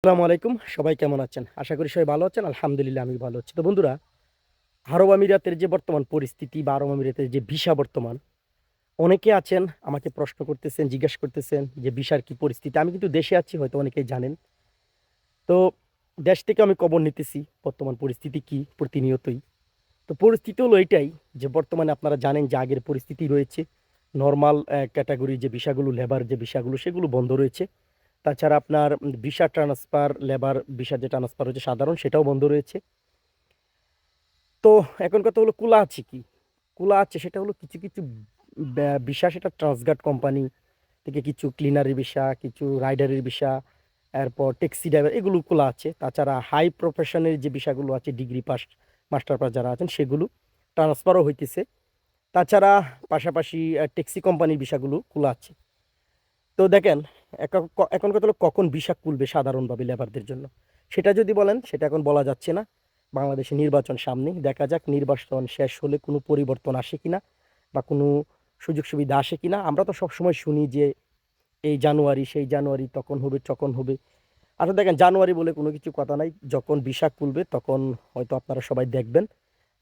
আসসালামু আলাইকুম, সবাই কেমন আছেন? আশা করি সবাই ভালো আছেন, আলহামদুলিল্লাহ আমি ভালো আছি। তো বন্ধুরা, আরব আমিরাতের যে বর্তমান পরিস্থিতি বা আরব আমিরাতের যে ভিসা বর্তমান, অনেকে আছেন, আমাকে প্রশ্ন করতেছেন, জিজ্ঞাসা করতেছেন যে ভিসার কি পরিস্থিতি। আমি কিন্তু দেশে আছি, হয়তো অনেকেই জানেন। তো দেশ থেকে আমি খবর নিতেছি, বর্তমান পরিস্থিতি কি প্রতিনিয়তই। তো পরিস্থিতি হলো এটাই যে বর্তমানে আপনারা জানেন যে আগের পরিস্থিতি রয়েছে। নর্মাল ক্যাটাগরি যে ভিসাগুলো, লেবার যে ভিসাগুলো, সেগুলো বন্ধ রয়েছে। তাছাড়া আপনার ভিসা ট্রান্সফার, লেবার ভিসা যে ট্রান্সফার হচ্ছে সাধারণ সেটাও বন্ধ রয়েছে। তো এখন কথা হলো কুলা আছে কি? কুলা আছে সেটা হলো কিছু কিছু ভিসা সেটা ট্রান্সগার্ড কোম্পানি থেকে কিছু ক্লিনারের ভিসা, কিছু রাইডারের ভিসা, এরপর ট্যাক্সি ড্রাইভার, এগুলো খোলা আছে। তাছাড়া হাই প্রফেশনের যে বিষয়গুলো আছে, ডিগ্রি পাস, মাস্টার পাস যারা আছেন, সেগুলো ট্রান্সফারও হইতেছে। তাছাড়া পাশাপাশি ট্যাক্সি কোম্পানির বিষয়গুলো খোলা আছে। তো দেখেন এখন কথা হলো কখন ভিসা খুলবে সাধারণভাবে লেবারদের জন্য। সেটা যদি বলেন, সেটা এখন বলা যাচ্ছে না। বাংলাদেশে নির্বাচন সামনে দেখা যাক নির্বাচন শেষ হলে কোনো পরিবর্তন আসে কিনা বা কোনো সুযোগ সুবিধা আসে কিনা আমরা তো সবসময় শুনি যে এই জানুয়ারি, সেই জানুয়ারি, তখন হবে তখন হবে। আসলে দেখেন, জানুয়ারি বলে কোনো কিছু কথা নাই। যখন ভিসা খুলবে তখন হয়তো আপনারা সবাই দেখবেন।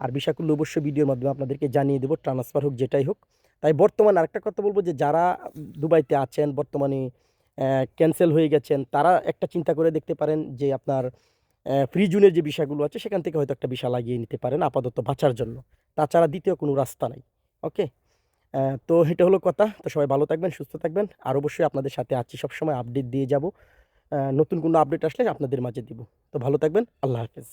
আর ভিসা খুললে অবশ্যই ভিডিওর মাধ্যমে আপনাদেরকে জানিয়ে দেবো ট্রান্সফার হোক, যেটাই হোক। তাই বর্তমানে আরেকটা কথা বলব যে, যারা দুবাইতে আছেন, বর্তমানে ক্যান্সেল হয়ে গেছেন, তারা একটা চিন্তা করে দেখতে পারেন যে আপনার ফ্রি জুনের যে বিষয়গুলো আছে, সেখান থেকে হয়তো একটা বিষয় লাগিয়ে নিতে পারেন আপাতত বাঁচার জন্য। তাছাড়া দ্বিতীয় কোনো রাস্তা নাই ওকে তো এটা হলো কথা। তো সবাই ভালো থাকবেন, সুস্থ থাকবেন। আর অবশ্যই আপনাদের সাথে আছি সবসময় আপডেট দিয়ে যাব। নতুন কোনো আপডেট আসলে আপনাদের মাঝে দিব। তো ভালো থাকবেন, আল্লাহ হাফেজ।